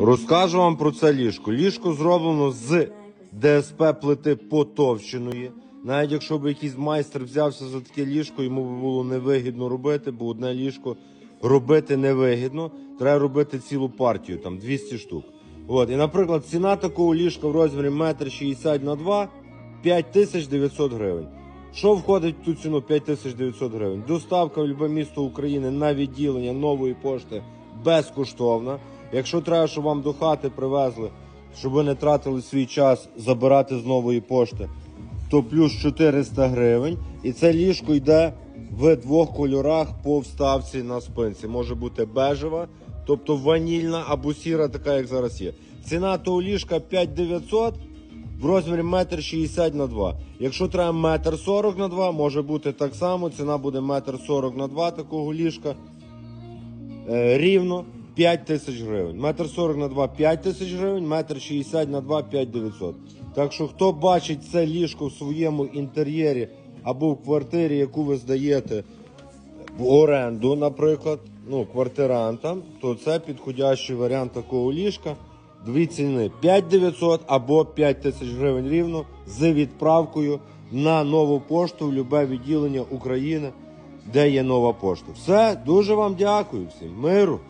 Розкажу вам про це ліжко. Ліжко зроблено з ДСП плити потовщеної. Навіть якщо б якийсь майстер взявся за таке ліжко, йому б було невигідно робити, бо одне ліжко робити невигідно. Треба робити цілу партію, там 200 штук. От, і, наприклад, ціна такого ліжка в розмірі 1,60 на 2 5900 гривень. Що входить в ту ціну 5900 гривень? Доставка в любе місто України на відділення нової пошти безкоштовна. Якщо треба, щоб вам до хати привезли, щоб ви не тратили свій час забирати з нової пошти, то плюс 400 гривень. І це ліжко йде в двох кольорах по вставці на спинці. Може бути бежева, тобто ванільна або сіра, така як зараз є. Ціна того ліжка 5900 в розмірі 1,60 на 2. Якщо треба 1,40 на 2, може бути так само. Ціна буде 1,40 на 2 такого ліжка. Е, рівно 5 тисяч гривень. Метр 40 на 2 5 тисяч гривень, метр 60 на 2 5 900. Так що хто бачить це ліжко в своєму інтер'єрі або в квартирі, яку ви здаєте в оренду, наприклад, ну, квартирантам, то це підходящий варіант такого ліжка. Дві ціни 5900 або 5 тисяч гривень рівно з відправкою на нову пошту в любе відділення України, де є нова пошта. Все, дуже вам дякую всім. Миру!